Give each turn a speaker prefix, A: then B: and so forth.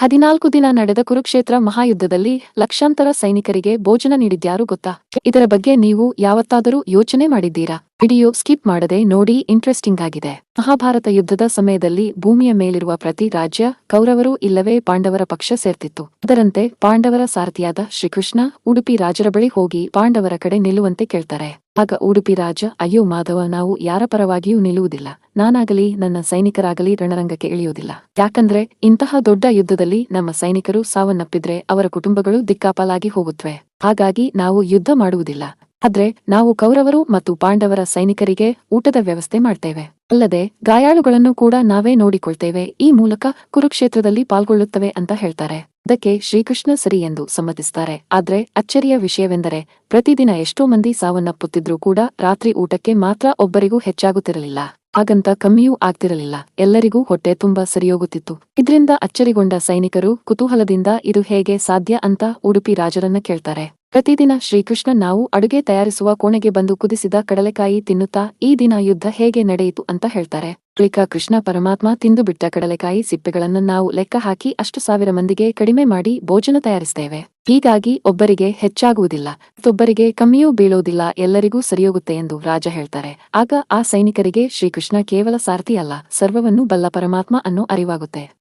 A: ಹದಿನಾಲ್ಕು ದಿನ ನಡೆದ ಕುರುಕ್ಷೇತ್ರ ಮಹಾಯುದ್ಧದಲ್ಲಿ ಲಕ್ಷಾಂತರ ಸೈನಿಕರಿಗೆ ಭೋಜನ ನೀಡಿದ್ಯಾರು ಗೊತ್ತಾ? ಇದರ ಬಗ್ಗೆ ನೀವು ಯಾವತ್ತಾದರೂ ಯೋಚನೆ ಮಾಡಿದ್ದೀರಾ? ವಿಡಿಯೋ ಸ್ಕಿಪ್ ಮಾಡದೆ ನೋಡಿ ಇಂಟ್ರೆಸ್ಟಿಂಗ್ ಆಗಿದೆ. ಮಹಾಭಾರತ ಯುದ್ಧದ ಸಮಯದಲ್ಲಿ ಭೂಮಿಯ ಮೇಲಿರುವ ಪ್ರತಿ ರಾಜ್ಯ ಕೌರವರು ಇಲ್ಲವೇ ಪಾಂಡವರ ಪಕ್ಷ ಸೇರ್ತಿತ್ತು. ಅದರಂತೆ ಪಾಂಡವರ ಸಾರಥಿಯಾದ ಶ್ರೀಕೃಷ್ಣ, ಉಡುಪಿ ರಾಜರ ಬಳಿ ಹೋಗಿ ಪಾಂಡವರ ಕಡೆ ನಿಲ್ಲುವಂತೆ ಕೇಳ್ತಾರೆ. ಆಗ ಉಡುಪಿ ರಾಜ, ಅಯ್ಯೋ ಮಾಧವ, ನಾವು ಯಾರ ಪರವಾಗಿಯೂ ನಿಲ್ಲುವುದಿಲ್ಲ. ನಾನಾಗಲಿ ನನ್ನ ಸೈನಿಕರಾಗಲಿ ರಣರಂಗಕ್ಕೆ ಇಳಿಯುವುದಿಲ್ಲ. ಯಾಕಂದ್ರೆ ಇಂತಹ ದೊಡ್ಡ ಯುದ್ಧದಲ್ಲಿ ನಮ್ಮ ಸೈನಿಕರು ಸಾವನ್ನಪ್ಪಿದ್ರೆ ಅವರ ಕುಟುಂಬಗಳು ದಿಕ್ಕಾಪಾಲಾಗಿ ಹೋಗುತ್ತವೆ ಹಾಗಾಗಿ ನಾವು ಯುದ್ಧ ಮಾಡುವುದಿಲ್ಲ. ಆದ್ರೆ ನಾವು ಕೌರವರು ಮತ್ತು ಪಾಂಡವರ ಸೈನಿಕರಿಗೆ ಊಟದ ವ್ಯವಸ್ಥೆ ಮಾಡ್ತೇವೆ. ಅಲ್ಲದೆ ಗಾಯಾಳುಗಳನ್ನು ಕೂಡ ನಾವೇ ನೋಡಿಕೊಳ್ತೇವೆ. ಈ ಮೂಲಕ ಕುರುಕ್ಷೇತ್ರದಲ್ಲಿ ಪಾಲ್ಗೊಳ್ಳುತ್ತವೆ ಅಂತ ಹೇಳ್ತಾರೆ. ಅದಕ್ಕೆ ಶ್ರೀಕೃಷ್ಣ ಸರಿ ಎಂದು ಸಮ್ಮತಿಸ್ತಾರೆ. ಆದ್ರೆ ಅಚ್ಚರಿಯ ವಿಷಯವೆಂದರೆ ಪ್ರತಿದಿನ ಎಷ್ಟೋ ಮಂದಿ ಸಾವನ್ನಪ್ಪುತ್ತಿದ್ರೂ ಕೂಡ ರಾತ್ರಿ ಊಟಕ್ಕೆ ಮಾತ್ರ ಒಬ್ಬರಿಗೂ ಹೆಚ್ಚಾಗುತ್ತಿರಲಿಲ್ಲ. ಹಾಗಂತ ಕಮ್ಮಿಯೂ ಆಗ್ತಿರಲಿಲ್ಲ. ಎಲ್ಲರಿಗೂ ಹೊಟ್ಟೆ ತುಂಬಾ ಸರಿಯೋಗುತ್ತಿತ್ತು. ಇದರಿಂದ ಅಚ್ಚರಿಗೊಂಡ ಸೈನಿಕರು ಕುತೂಹಲದಿಂದ ಇದು ಹೇಗೆ ಸಾಧ್ಯ ಅಂತ ಉಡುಪಿ ರಾಜರನ್ನ ಕೇಳ್ತಾರೆ. ಪ್ರತಿದಿನ ಶ್ರೀಕೃಷ್ಣ ನಾವು ಅಡುಗೆ ತಯಾರಿಸುವ ಕೋಣೆಗೆ ಬಂದು ಕುದಿಸಿದ ಕಡಲೆಕಾಯಿ ತಿನ್ನುತ್ತಾ ಈ ದಿನ ಯುದ್ಧ ಹೇಗೆ ನಡೆಯಿತು ಅಂತ ಹೇಳ್ತಾರೆ. ಬಳಿಕ ಕೃಷ್ಣ ಪರಮಾತ್ಮ ತಿಂದು ಬಿಟ್ಟ ಕಡಲೆಕಾಯಿ ಸಿಪ್ಪೆಗಳನ್ನು ನಾವು ಲೆಕ್ಕ ಹಾಕಿ ಅಷ್ಟು ಸಾವಿರ ಮಂದಿಗೆ ಕಡಿಮೆ ಮಾಡಿ ಭೋಜನ ತಯಾರಿಸ್ತೇವೆ. ಹೀಗಾಗಿ ಒಬ್ಬರಿಗೆ ಹೆಚ್ಚಾಗುವುದಿಲ್ಲ, ಮತ್ತೊಬ್ಬರಿಗೆ ಕಮ್ಮಿಯೂ ಬೀಳೋದಿಲ್ಲ, ಎಲ್ಲರಿಗೂ ಸರಿಯೋಗುತ್ತೆ ಎಂದು ರಾಜ ಹೇಳ್ತಾರೆ. ಆಗ ಆ ಸೈನಿಕರಿಗೆ ಶ್ರೀಕೃಷ್ಣ ಕೇವಲ ಸಾರಥಿ ಅಲ್ಲ, ಸರ್ವವನ್ನು ಬಲ್ಲ ಪರಮಾತ್ಮ ಅನ್ನೋ ಅರಿವಾಗುತ್ತೆ.